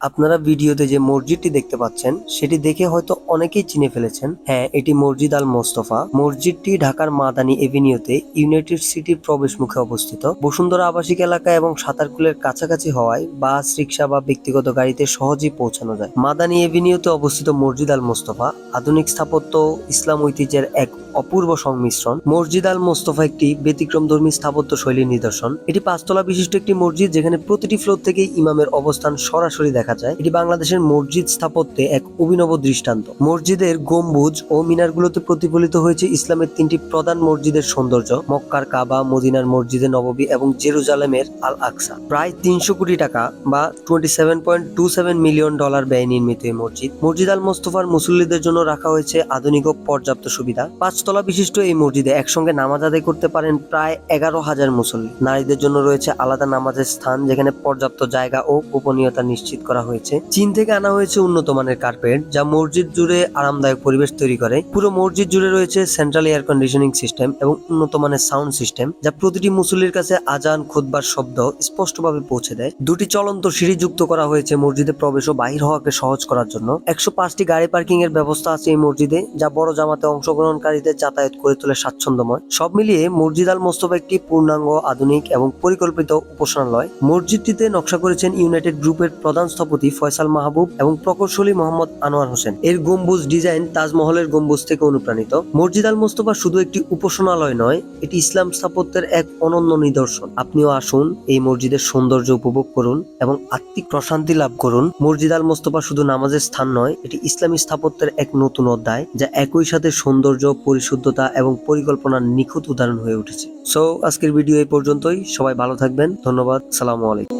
আপনারা ভিডিওতে যে মসজিদটি দেখতে পাচ্ছেন, সেটি দেখে হয়তো অনেকেই চিনে ফেলেছেন। হ্যাঁ এটি মসজিদ আল মোস্তফা মসজিদটি ঢাকার মাদানী এভিনিউতে ইউনাইটেড সিটির প্রবেশ মুখে অবস্থিত। বসুন্ধরা আবাসিক এলাকা এবং সাঁতারকুলের কাছাকাছি হওয়ায় বাস রিক্সা বা ব্যক্তিগত গাড়িতে সহজেই পৌঁছানো যায়। মাদানী এভিনিউতে অবস্থিত মসজিদ আল মোস্তফা আধুনিক স্থাপত্য, ইসলাম ঐতিহ্যের এক অপূর্ব সংমিশ্রণ। মসজিদ আল মোস্তফা একটি ব্যতিক্রমধর্মী স্থাপত্য শৈলীর নিদর্শন। এটি পাঁচতলা বিশিষ্ট একটি মসজিদ যেখানে প্রতিটি ফ্লোর থেকেই ইমামের অবস্থান সরাসরি দেখা যায়, এটি বাংলাদেশের মসজিদ স্থাপত্যে এক অভিনব দৃষ্টান্ত। মসজিদের গম্বুজ ও মিনারগুলোতে প্রতিফলিত হয়েছে ইসলামের তিনটি প্রধান মসজিদের সৌন্দর্য, মক্কার কাবা, মদিনার মসজিদে নববী এবং জেরুজালেমের আল আকসা প্রায় তিনশো কোটি টাকা বা twenty seven point two seven million dollar ব্যয় নির্মিত এই মসজিদ। মসজিদ আল মোস্তফার মুসল্লিদের জন্য রাখা হয়েছে আধুনিক ও পর্যাপ্ত সুবিধা। পাঁচতলা বিশিষ্ট এই মসজিদে একসঙ্গে নামাজ আদায় করতে পারেন প্রায় এগারো হাজার মুসল্লি। নারীদের জন্য রয়েছে আলাদা নামাজের স্থান, যেখানে পর্যাপ্ত জায়গা ও গোপনীয়তা নিশ্চিত করা হয়েছে। চীন থেকে আনা হয়েছে উন্নত মানের কার্পেট, যা মসজিদ জুড়ে আরামদায়ক পরিবেশ তৈরি করে। পুরো মসজিদ জুড়ে রয়েছে সেন্ট্রাল এয়ার কন্ডিশনিং সিস্টেম এবং উন্নত মানের সাউন্ড সিস্টেম যা প্রতিটি মুসল্লির কাছে আজান খুদবার শব্দ স্পষ্টভাবে পৌঁছে দেয়। দুটি চলন্ত সিঁড়ি যুক্ত করা হয়েছে মসজিদে প্রবেশ ও বাহির হওয়াকে সহজ করার জন্য। একশো পাঁচটি গাড়ি পার্কিং এর ব্যবস্থা আছে এই মসজিদে, যা বড় জামাতে অংশগ্রহণকারীদের যাতায়াত করে তোলে স্বাচ্ছন্দ্যময়। সব মিলিয়ে মসজিদ আল মোস্তফা একটি পূর্ণাঙ্গ, আধুনিক এবং পরিকল্পিত উপাসনালয়। মসজিদটিতে নকশা করেছেন ইউনাইটেড গ্রুপের প্রধান স্থপতি ফয়সাল মাহবুব এবং প্রকৌশলী মোহাম্মদ আনোয়ার হোসেন। এর গম্বুজ ডিজাইন তাজমহলের গম্বুজ থেকে অনুপ্রাণিত। মসজিদ আল মোস্তফা শুধু একটি উপাসনালয় নয়, এটি ইসলাম স্থাপত্যের এক অনন্য নিদর্শন। আপনিও আসুন এই মসজিদের সৌন্দর্য উপভোগ করুন এবং আত্মিক প্রশান্তি লাভ করুন। মসজিদ আল মোস্তফা শুধু নামাজের স্থান নয়, এটি ইসলামী স্থাপত্যের এক নতুন অধ্যায়, যা একই সাথে সৌন্দর্য, পরিশুদ্ধতা এবং পরিকল্পনার নিখুঁত উদাহরণ হয়ে উঠেছে। সো আজকের ভিডিও এই পর্যন্তই। সবাই ভালো থাকবেন। ধন্যবাদ। সালামু আলাইকুম।